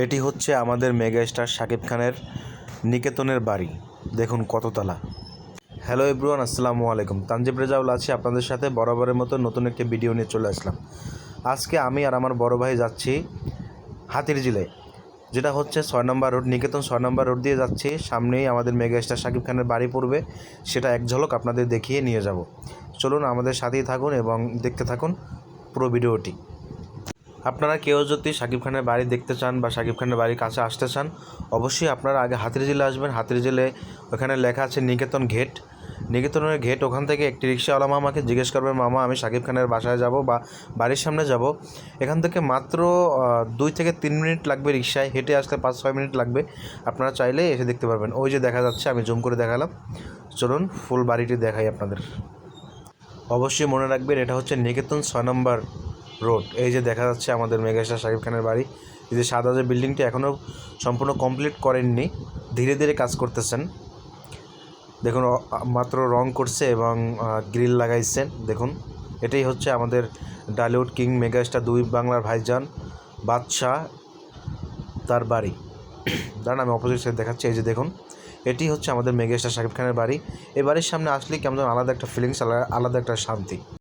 এটি হচ্ছে আমাদের মেগা স্টার শাকিব খানের নিকেতনের বাড়ি। দেখুন কততলা। হ্যালো এভরিওয়ান, আসসালামু আলাইকুম। তানজিব রেজাউল আছি আপনাদের সাথে বরাবরের মতো নতুন একটি ভিডিও নিয়ে চলে আসলাম। আজকে আমি আর আমার বড় ভাই যাচ্ছি হাতির জিলে যেটা হচ্ছে ছয় নম্বর রোড, নিকেতন ছয় নম্বর রোড দিয়ে যাচ্ছি। সামনেই আমাদের মেগা স্টার শাকিব খানের বাড়ি পড়বে। সেটা এক ঝলক আপনাদের দেখিয়ে নিয়ে যাব। চলুন আমাদের সাথেই থাকুন এবং দেখতে থাকুন পুরো ভিডিওটি। আপনারা কেউ যদি শাকিব খানের বাড়ি দেখতে চান বা শাকিব খানের বাড়ির কাছে আসতে চান, অবশ্যই আপনারা আগে হাতির জেলে আসবেন। হাতির জেলে ওখানে লেখা আছে নিকেতন ঘেট। নিকেতনের ঘেট, ওখান থেকে একটি রিক্সাওয়ালা মামাকে জিজ্ঞেস করবেন, মামা, আমি শাকিব খানের বাসায় যাব বা বাড়ির সামনে যাব? এখান থেকে মাত্র দুই থেকে তিন মিনিট লাগবে রিক্সায়। হেঁটে আসলে পাঁচ ছয় মিনিট লাগবে। আপনারা চাইলে এসে দেখতে পারবেন। ওই যে দেখা যাচ্ছে, আমি জুম করে দেখালাম। চলুন, ফুল বাড়িটি দেখাই আপনাদের। অবশ্যই মনে রাখবেন, এটা হচ্ছে নিকেতন ছয় নম্বর রোড। এই যে দেখা যাচ্ছে আমাদের মেগাস্টার শাকিব খানের বাড়ি। এই যে সাদা যে বিল্ডিংটি এখনও সম্পূর্ণ কমপ্লিট করেননি, ধীরে ধীরে কাজ করতেছেন। দেখুন মাত্র রং করছে এবং গ্রিল লাগাইছেন। দেখুন, এটাই হচ্ছে আমাদের ডালিউড কিং মেগাস্টার দুই বাংলার ভাইজান বাদশাহ তার বাড়ি। দাঁড়ান, আমি অপোজিট সাইড দেখাচ্ছি। এই যে দেখুন, এটি হচ্ছে আমাদের মেগাস্টার শাকিব খানের বাড়ি। এই বাড়ির সামনে আসলে কেমন আলাদা একটা ফিলিংস আলাদা একটা শান্তি।